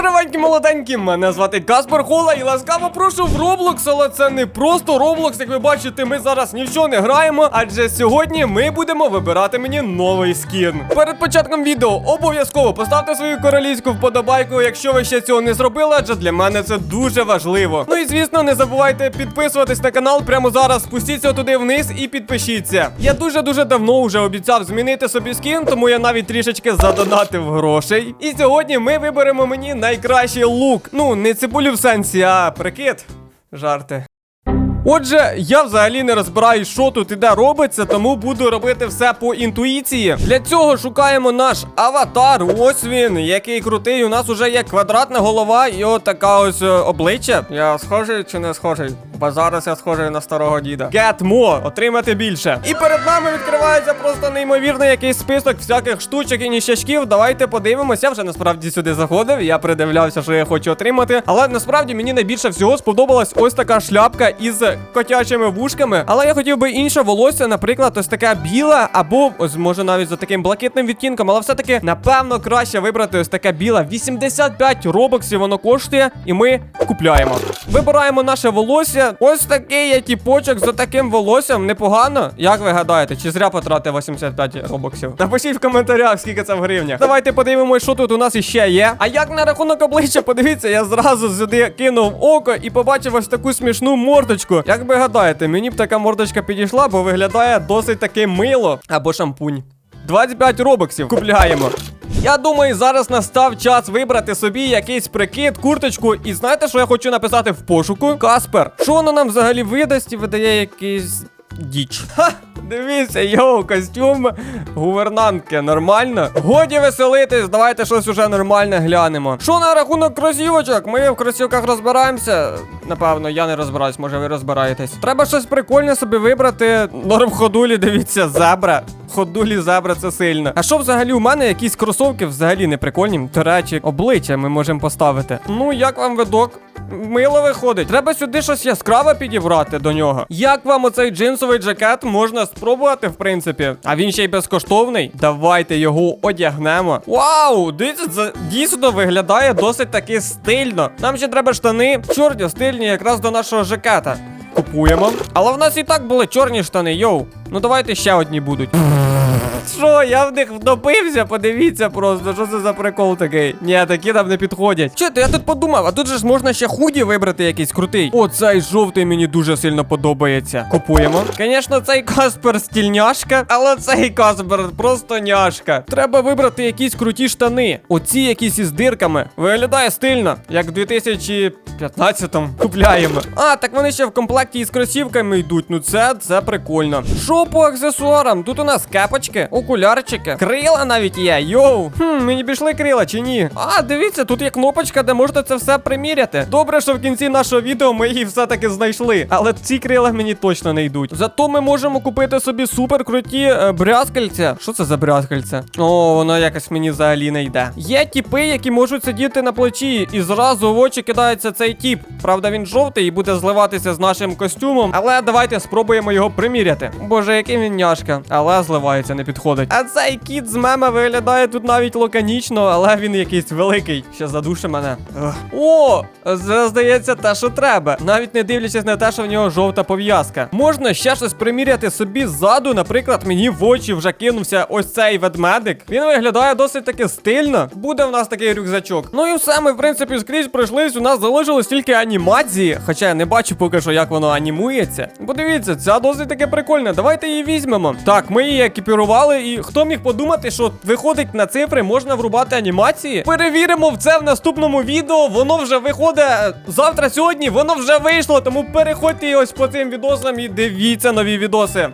Здоровенькі молоденькі, мене звати Каспер Хола і ласкаво прошу в Roblox, але це не просто Roblox, як ви бачите, ми зараз ні в що не граємо, адже сьогодні ми будемо вибирати мені новий скін. Перед початком відео обов'язково поставте свою королівську вподобайку, якщо ви ще цього не зробили, адже для мене це дуже важливо. Ну і звісно, не забувайте підписуватись на канал прямо зараз. Спустіться туди вниз і підпишіться. Я дуже дуже давно вже обіцяв змінити собі скін, тому я навіть трішечки задонатив грошей. І сьогодні ми виберемо мені найкращий лук. Ну, не цибулю в сенсі, а прикид. Жарти. Отже, я взагалі не розбираю, що тут і де робиться, тому буду робити все по інтуїції. Для цього шукаємо наш аватар. Ось він, який крутий. У нас уже є квадратна голова і от ось е, обличчя. Я схожий чи не схожий? Бо зараз я схожий на старого діда. Get more, отримати більше. І перед нами відкривається просто неймовірний якийсь список всяких штучок і ніщачків. Давайте подивимося. Я вже насправді сюди заходив. Я придивлявся, що я хочу отримати. Але насправді мені найбільше всього сподобалась ось така шляпка із котячими вушками. Але я хотів би інше волосся, наприклад, ось таке біле, або ось може навіть за таким блакитним відтінком. Але все-таки, напевно, краще вибрати ось таке біле. 85 робоксів воно коштує, і ми купляємо. Вибираємо наше волосся. Ось такий я тіпочок за таким волоссям. Непогано. Як ви гадаєте, чи зря потратив 85 робоксів? Напишіть в коментарях, скільки це в гривнях. Давайте подивимось, що тут у нас іще є. А як на рахунок обличчя, подивіться, я зразу сюди кинув око і побачив ось таку смішну мордочку. Як ви гадаєте, мені б така мордочка підійшла, бо виглядає досить таки мило. Або шампунь. 25 робоксів купляємо. Я думаю, зараз настав час вибрати собі якийсь прикид, курточку. І знаєте, що я хочу написати в пошуку? Каспер, що воно нам взагалі видасть і видає якийсь діч. Ха! Дивіться, йоу, костюм гувернантки, нормально? Годі веселитись, давайте щось уже нормальне глянемо. Що на рахунок кросівочок? Ми в кросівках розбираємося. Напевно, я не розбираюсь, може ви розбираєтесь. Треба щось прикольне собі вибрати. Норм ходулі, дивіться, зебра. Ходулі зебра це сильно. А що взагалі у мене якісь кросовки взагалі не прикольні? До речі, обличчя ми можемо поставити. Ну, як вам видок? Мило виходить. Треба сюди щось яскраве підібрати до нього. Як вам оцей джинсовий жакет можна спробувати, в принципі? А він ще й безкоштовний. Давайте його одягнемо. Вау! Дивіться, дійсно виглядає досить таки стильно. Нам ще треба штани. Чорні стильні якраз до нашого жакета. Купуємо. Але в нас і так були чорні штани, йоу. Ну давайте ще одні будуть. Що, я в них вдопився, подивіться просто, що це за прикол такий. Ні, такі нам не підходять. Чи то я тут подумав, а тут же ж можна ще худі вибрати якийсь крутий. О, цей жовтий мені дуже сильно подобається. Купуємо. Звісно, цей Каспер стільняшка, але цей Каспер просто няшка. Треба вибрати якісь круті штани. Оці якісь із дирками. Виглядає стильно, як в 2015-му. Купляємо. А, так вони ще в комплекті із кросівками йдуть. Ну це, це прикольно. Що по аксесуарам? Тут у нас кепочки, окулярчики, крила навіть є. Йоу. Хм, мені пішли крила чи ні? А, дивіться, тут є кнопочка, де можете це все приміряти. Добре, що в кінці нашого відео ми її все-таки знайшли. Але ці крила мені точно не йдуть. Зато ми можемо купити собі супер круті е, брязкальця. Що це за брязкальця? О, воно якось мені взагалі не йде. Є тіпи, які можуть сидіти на плечі, і зразу в очі кидається цей тіп. Правда, він жовтий і буде зливатися з нашим костюмом. Але давайте спробуємо його приміряти. Боже, який він няшка. Але зливається, не підходить. А цей кіт з мема виглядає тут навіть лаконічно, але він якийсь великий. Ще задуше мене. Ugh. О! Це здається те, що треба. Навіть не дивлячись на те, що в нього жовта пов'язка. Можна ще щось приміряти собі ззаду. Наприклад, мені в очі вже кинувся ось цей ведмедик. Він виглядає досить таки стильно. Буде в нас такий рюкзачок. Ну і все, ми, в принципі, скрізь пройшлись. У нас залишилось тільки анімації. Хоча я не бачу поки що, як воно анімується. Подивіться, ця досить таки прикольна. Давайте її візьмемо. Так, ми її екіпірували, і хто міг подумати, що виходить на цифри, можна врубати анімації? Перевіримо в це в наступному відео. Воно вже виходить завтра, сьогодні. Воно вже вийшло. Тому переходьте ось по цим відосам і дивіться нові відоси.